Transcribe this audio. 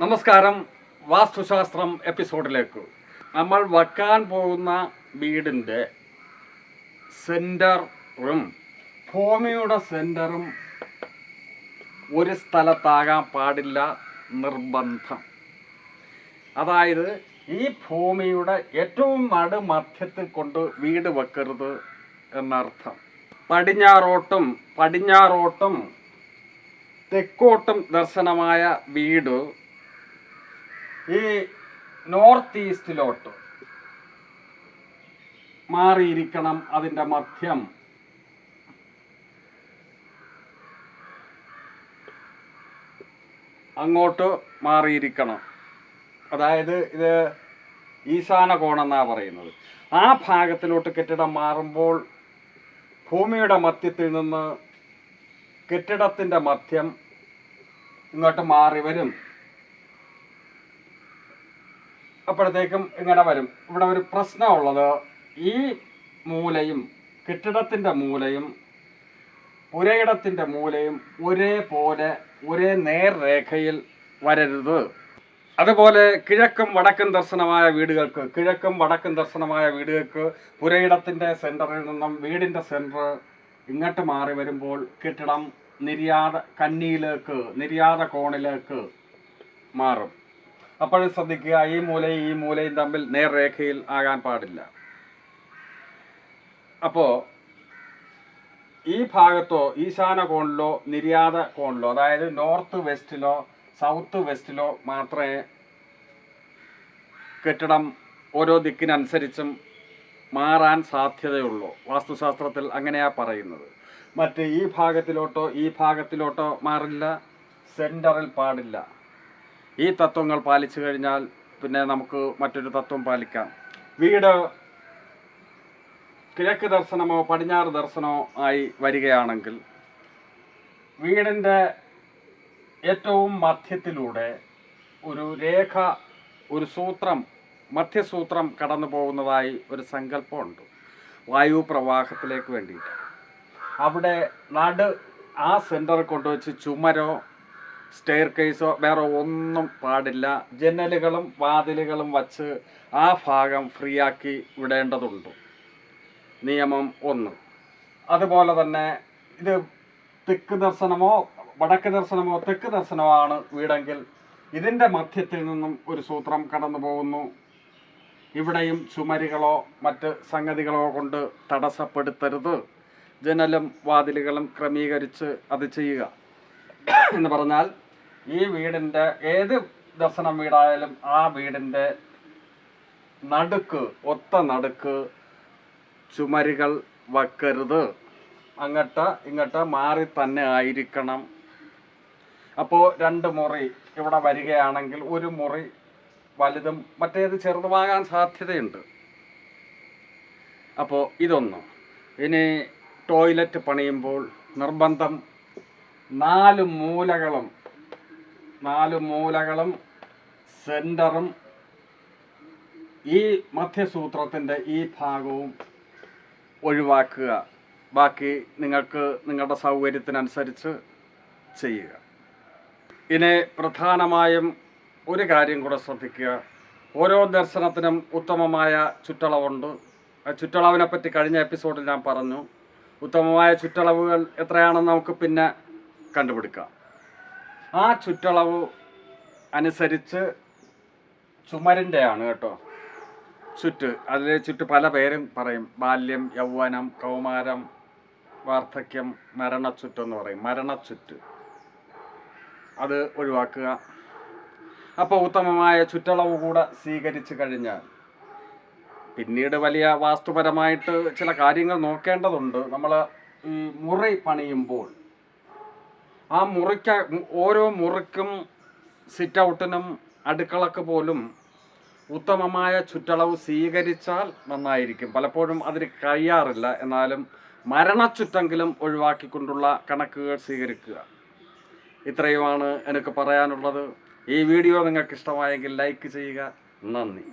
നമസ്കാരം. വാസ്തുശാസ്ത്രം എപ്പിസോഡിലേക്ക്. നമ്മൾ വെക്കാൻ പോകുന്ന വീടിന്റെ സെന്ററും ഭൂമിയുടെ സെന്ററും ഒരു സ്ഥലത്താകാൻ പാടില്ല നിർബന്ധം. അതായത് ഈ ഭൂമിയുടെ ഏറ്റവും നടുമധ്യത്തിൽ കൊണ്ട് വീട് വെക്കരുത് എന്നർത്ഥം. പടിഞ്ഞാറോട്ടും പടിഞ്ഞാറോട്ടും തെക്കോട്ടും ദർശനമായ വീട് ഈ നോർത്ത് ഈസ്റ്റിലോട്ട് മാറിയിരിക്കണം അതിന്റെ മധ്യം. അങ്ങോട്ട് മാറിയിരിക്കണം. അതായത് ഇത് ഈശാന കോണെന്നാണ് പറയുന്നത്. ആ ഭാഗത്തിലോട്ട് കെട്ടിടം മാറുമ്പോൾ ഭൂമിയുടെ മധ്യത്തിൽ നിന്ന് കെട്ടിടത്തിന്റെ മധ്യം ഇങ്ങോട്ട് മാറി വരും. അപ്പോഴത്തേക്കും ഇങ്ങനെ വരും. ഇവിടെ ഒരു പ്രശ്നമുള്ളത് ഈ മൂലയും കെട്ടിടത്തിന്റെ മൂലയും പുരയിടത്തിന്റെ മൂലയും ഒരേപോലെ ഒരേ നേർരേഖയിൽ വരരുത്. അതുപോലെ കിഴക്കും വടക്കും ദർശനമായ വീടുകൾക്ക് കിഴക്കും വടക്കും ദർശനമായ വീടുകൾക്ക് പുരയിടത്തിന്റെ സെന്ററിൽ നിന്നും വീടിന്റെ സെന്റർ ഇങ്ങോട്ട് മാറി വരുമ്പോൾ കെട്ടിടം നിര്യാത കന്നിയിലേക്ക് നിര്യാത കോണിലേക്ക് മാറും. അപ്പോഴും ശ്രദ്ധിക്കുക ഈ മൂലയും ഈ മൂലയും തമ്മിൽ നേർരേഖയിൽ ആകാൻ പാടില്ല. അപ്പോൾ ഈ ഭാഗത്തോ ഈശാന കോണിലോ നിര്യാത കോണിലോ അതായത് നോർത്ത് വെസ്റ്റിലോ സൗത്ത് വെസ്റ്റിലോ മാത്രമേ കെട്ടിടം ഓരോ ദിക്കിനനുസരിച്ചും മാറാൻ സാധ്യതയുള്ളൂ. വാസ്തുശാസ്ത്രത്തിൽ അങ്ങനെയാ പറയുന്നത്. മറ്റ് ഈ ഭാഗത്തിലോട്ടോ ഈ ഭാഗത്തിലോട്ടോ മാറില്ല സെന്ററിൽ പാടില്ല. ഈ തത്വങ്ങൾ പാലിച്ചു കഴിഞ്ഞാൽ പിന്നെ നമുക്ക് മറ്റൊരു തത്വം പാലിക്കാം. വീട് കിഴക്ക് ദർശനമോ പടിഞ്ഞാറ് ദർശനമോ ആയി വരികയാണെങ്കിൽ വീടിന്റെ ഏറ്റവും മധ്യത്തിലൂടെ ഒരു രേഖ ഒരു സൂത്രം മധ്യസൂത്രം കടന്നു പോകുന്നതായി ഒരു സങ്കല്പമുണ്ട്. വായു പ്രവാഹത്തിലേക്ക് വേണ്ടിയിട്ട്. അവിടെ നടു ആ സെന്ററിൽ കൊണ്ടുവച്ച് ചുമരോ സ്റ്റെയർ കേസോ വേറെ ഒന്നും പാടില്ല. ജനലുകളും വാതിലുകളും വച്ച് ആ ഭാഗം ഫ്രീ ആക്കി വിടേണ്ടതുണ്ട്. നിയമം ഒന്ന്. അതുപോലെ തന്നെ ഇത് തെക്ക് ദർശനമോ വടക്ക് ദർശനമോ തെക്ക് ദർശനമോ ആണ് വീടെങ്കിൽ ഇതിന്റെ മധ്യത്തിൽ നിന്നും ഒരു സൂത്രം കടന്നു പോകുന്നു. ഇവിടെയും ചുമരുകളോ മറ്റ് സംഗതികളോ കൊണ്ട് തടസ്സപ്പെടുത്തരുത്. ജനലും വാതിലുകളും ക്രമീകരിച്ച് അത് ചെയ്യുക. എന്ന് പറഞ്ഞാൽ ഈ വീടിന്റെ ഏത് ദർശനം വീടായാലും ആ വീടിന്റെ നടുക്ക് ഒത്ത നടുക്ക് ചുമരുകൾ വയ്ക്കരുത് അങ്ങോട്ട് ഇങ്ങോട്ട് മാറി തന്നെ ആയിരിക്കണം. അപ്പോൾ രണ്ട് മുറി ഇവിടെ വരികയാണെങ്കിൽ ഒരു മുറി വലുതും മറ്റേത് ചെറുതുമാകാൻ സാധ്യതയുണ്ട്. അപ്പോൾ ഇതൊന്ന്. ഇനി ടോയ്ലറ്റ് പണിയുമ്പോൾ നിർബന്ധം നാല് മൂലകളും നാല് മൂലകളും സെന്ററും ഈ മധ്യസൂത്രത്തിന്റെ ഈ ഭാഗവും ഒഴിവാക്കുക. ബാക്കി നിങ്ങൾക്ക് നിങ്ങളുടെ സൗകര്യത്തിനനുസരിച്ച് ചെയ്യുക. ഇനി പ്രധാനമായും ഒരു കാര്യം കൂടെ ശ്രദ്ധിക്കുക. ഓരോ ദർശനത്തിനും ഉത്തമമായ ചുറ്റളവുണ്ട്. ആ ചുറ്റളവിനെ പറ്റി കഴിഞ്ഞ എപ്പിസോഡിൽ ഞാൻ പറഞ്ഞു. ഉത്തമമായ ചുറ്റളവുകൾ എത്രയാണെന്ന് നമുക്ക് പിന്നെ കണ്ടുപിടിക്കാം ആ ചുറ്റളവ് അനുസരിച്ച് ചുമരിന്റെയാണ് കേട്ടോ. ചുറ്റ് അതിൽ ചുറ്റ് പല പേരും പറയും. ബാല്യം യൗവനം കൗമാരം വാർദ്ധക്യം മരണച്ചുറ്റെന്ന് പറയും. മരണച്ചുറ്റ്. അത് ഒഴിവാക്കുക. അപ്പോൾ ഉത്തമമായ ചുറ്റളവ് കൂടെ സ്വീകരിച്ചു കഴിഞ്ഞാൽ പിന്നീട് വലിയ വാസ്തുപരമായിട്ട് ചില കാര്യങ്ങൾ നോക്കേണ്ടതുണ്ട്. നമ്മൾ ഈ മുറി പണിയുമ്പോൾ ആ മുറിക്ക ഓരോ മുറിക്കും സിറ്റ് ഔട്ടിനും അടുക്കളക്ക് പോലും ഉത്തമമായ ചുറ്റളവ് സ്വീകരിച്ചാൽ നന്നായിരിക്കും. പലപ്പോഴും അതിന് കഴിയാറില്ല. എന്നാലും മരണച്ചുറ്റെങ്കിലും ഒഴിവാക്കിക്കൊണ്ടുള്ള കണക്കുകൾ സ്വീകരിക്കുക. ഇത്രയുമാണ് എനിക്ക് പറയാനുള്ളത്. ഈ വീഡിയോ നിങ്ങൾക്ക് ഇഷ്ടമായെങ്കിൽ ലൈക്ക് ചെയ്യുക. നന്ദി.